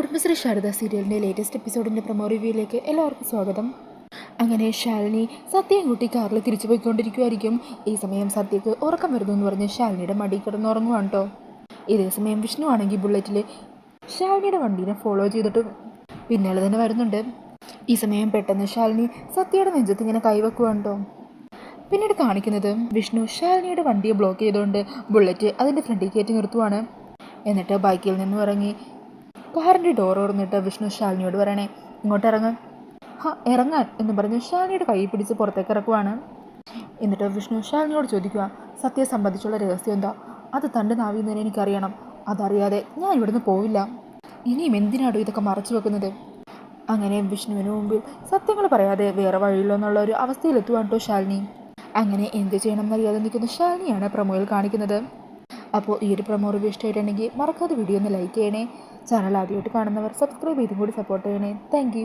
കുടുംബശ്രീ ശാരദ സീരിയലിന്റെ latest എപ്പിസോഡിന്റെ promo റിവ്യൂയിലേക്ക് എല്ലാവർക്കും സ്വാഗതം. അങ്ങനെ ശാലിനി സത്യയും കൂട്ടി കാറിൽ തിരിച്ചു പോയിക്കൊണ്ടിരിക്കുമായിരിക്കും ഈ സമയം സത്യക്ക് ഉറക്കം വരുന്നു എന്ന് പറഞ്ഞ് ശാലിനിയുടെ മടി കിടന്നുറങ്ങുവാണ് കേട്ടോ ഇതേ സമയം വിഷ്ണു ആണെങ്കിൽ ബുള്ളറ്റിൽ ശാലിനിയുടെ വണ്ടീനെ ഫോളോ ചെയ്തിട്ട് പിന്നാലെ തന്നെ വരുന്നുണ്ട്. ഈ സമയം പെട്ടെന്ന് ശാലിനി സത്യയുടെ നെഞ്ചത്ത് ഇങ്ങനെ കൈവെക്കുവാണ് കേട്ടോ പിന്നീട് കാണിക്കുന്നത് വിഷ്ണു ശാലിനിയുടെ വണ്ടിയെ ബ്ലോക്ക് ചെയ്തുകൊണ്ട് ബുള്ളറ്റ് അതിന്റെ ഫ്രണ്ടിൽ കയറ്റി നിർത്തുവാണ്. എന്നിട്ട് ബൈക്കിൽ നിന്നും ഇറങ്ങി കാറിന്റെ ഡോർ തുറന്നിട്ട് വിഷ്ണു ശാലിനിയോട് പറയണേ ഇങ്ങോട്ട് ഇറങ്ങാൻ ഹാ ഇറങ്ങാൻ എന്ന് പറഞ്ഞ് ശാലിനിയുടെ കൈ പിടിച്ച് പുറത്തേക്ക് ഇറക്കുവാണ്. എന്നിട്ട് വിഷ്ണു ശാലിനിയോട് ചോദിക്കുക സത്യം സംബന്ധിച്ചുള്ള രഹസ്യം എന്താ? അത് തന്റെ നാവിൽ നിന്ന് എനിക്കറിയണം. അതറിയാതെ ഞാൻ ഇവിടുന്ന് പോവില്ല. ഇനിയും എന്തിനാടോ ഇതൊക്കെ മറച്ചു വെക്കുന്നത്? അങ്ങനെ വിഷ്ണുവിന് മുമ്പിൽ സത്യങ്ങൾ പറയാതെ വേറെ വഴിയില്ലോ എന്നുള്ള ഒരു അവസ്ഥയിലെത്തുവാണ് കേട്ടോ ശാലിനി. അങ്ങനെ എന്ത് ചെയ്യണം എന്നറിയാതെ നിൽക്കുന്ന ശാലിനിയാണ് പ്രമോയിൽ കാണിക്കുന്നത്. അപ്പോൾ ഈ ഒരു പ്രമോ റിവ്യൂ ഇഷ്ടമായിട്ടുണ്ടെങ്കിൽ മറക്കാതെ വീഡിയോ ഒന്ന് ലൈക്ക് ചെയ്യണേ. ചാനൽ ആദ്യമായിട്ട് കാണുന്നവർ സബ്സ്ക്രൈബ് ചെയ്തും കൂടി സപ്പോർട്ട് ചെയ്യണേ. താങ്ക്